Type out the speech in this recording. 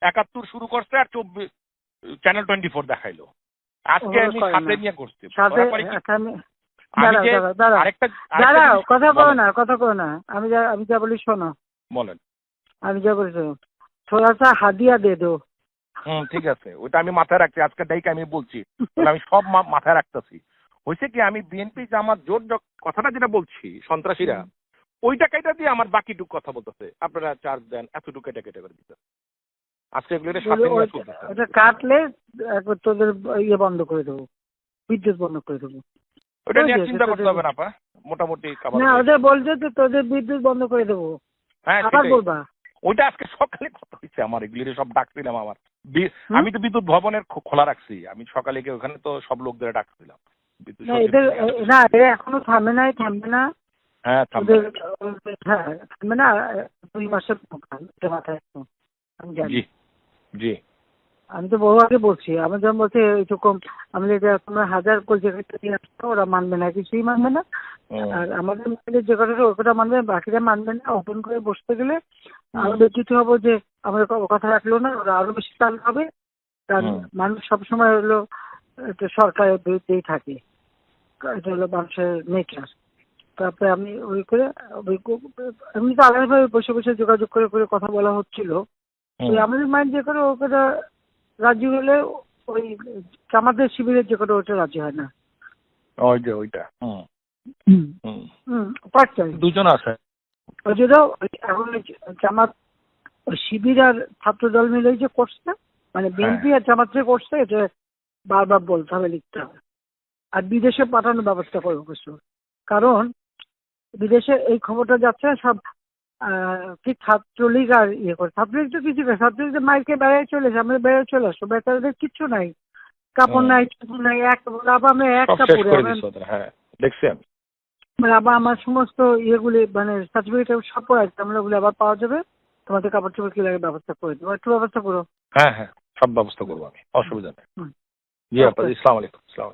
একাত্তর শুরু করছে আর চব্বিশ চ্যানেল টোয়েন্টি ফোর দেখাইলো। আজকে আমি সাথে নিয়ে করছি। দাঁড়াও, যে কথা বলো না কথা না। আমি যা আমি যা বলি শোনো। বলেন। আমি যা বলি শোনো। থোড়া সা হাদিয়া দে দো। হুম ঠিক আছে। ওটা আমি মাথায় রাখছি। আজকে ডাইকে আমি বলছি। আমি সব মাথায় রাখতেছি। হয়েছে কি? আমি বিএনপি জামাত জোর জ- কথাটা যেটা বলছি সন্ত্রাসীরা ওইটা কেটে দিয়ে আমার বাকিটুকু কথা বলতেছে। আপনারা চার্জ দেন এতটুকু কেটে কেটে করে দিতে আজকে এগুলো সাথে বলে নিয়ে ওটা- ওটা কাটলে একবার তোদের ইয়ে বন্ধ করে দেবো বিদ্যুৎ বন্ধ করে দেবো। ওটা নিয়ে চিন্তা করতে হবে না মোটামুটি না ওদের বলছে যে তোদের বিদ্যুৎ বন্ধ করে দেবো। হ্যাঁ আবার বলবা? ওইটা আজকে সকালে কথা হয়েছে আমার এগুলি সব ডাকছিলাম আমার। আমি তো বিদ্যুৎ ভবনের খোলা রাখছি। আমি সকালে গিয়ে ওখানে তো সব লোকদের ডাকছিলাম না এরা এখনও থামবে নাই থামবে না। হ্যাঁ থামবে। হ্যাঁ থামবে না দুই মাসের মাথায় আমি জানি। জি। আমি তো বহু আগে বলছি আমি যখন বলছি এইটুকু আমি যে তোমরা হাজার দিয়ে আসছো ওরা মানবে না কিছুই মানবে না। আর আমাদের মধ্যে যে কথাটা ওই কথা মানবে বাকিরা মানবে না ওপেন করে বসতে গেলে আরও ব্যতীত হব যে আমাদের কথা রাখল না ওরা আরও বেশি তাল হবে। কারণ মানুষ সবসময় হলো একটা সরকারের বিরুদ্ধেই থাকে। এটা হলো মানুষের নেচার। তারপরে আমি ওই করে ওই এমনি তো আলাদাভাবে বসে বসে যোগাযোগ করে করে কথা বলা হচ্ছিল। ওই আমাদের মাইন্ড যে করে ওটা রাজি হলে ওই আমাদের শিবিরের যে করে ওটা রাজি হয় না। ওই যে ওইটা। হুম। পাঁচটাই দুজন আছে। ওই জন্য এখন জামাত শিবির আর ছাত্র দল মিলে যে করছে মানে বিএনপি আর জামাত যে করছে এটা বারবার বলতে হবে লিখতে হবে। আর বিদেশে পাঠানোর ব্যবস্থা করব কিছু কারণ বিদেশে এই খবরটা যাচ্ছে সব কি ছাত্রলীগ আর ইয়ে করে। ছাত্রলীগ তো কিছু না ছাত্রলীগ মাইকে বেড়ায় চলে এসে আমাদের বেড়ায় চলে আসো বেচারাদের কিচ্ছু নাই। কাপড় নাই চুপুর নাই এক আবার আমি এক কাপড়ে আমার- হ্যাঁ দেখছি আমি। মানে আবার আমার সমস্ত ইয়েগুলি মানে সার্টিফিকেট সব পড়ে আছে আমরা ওগুলো আবার পাওয়া যাবে। তোমাদের কাপড় চোপড় কি লাগে ব্যবস্থা করে দেবো একটু ব্যবস্থা করো। হ্যাঁ হ্যাঁ সব ব্যবস্থা করব আমি অসুবিধা নেই। জি আপা Okay. ইসলাম আলাইকুম ইসলাম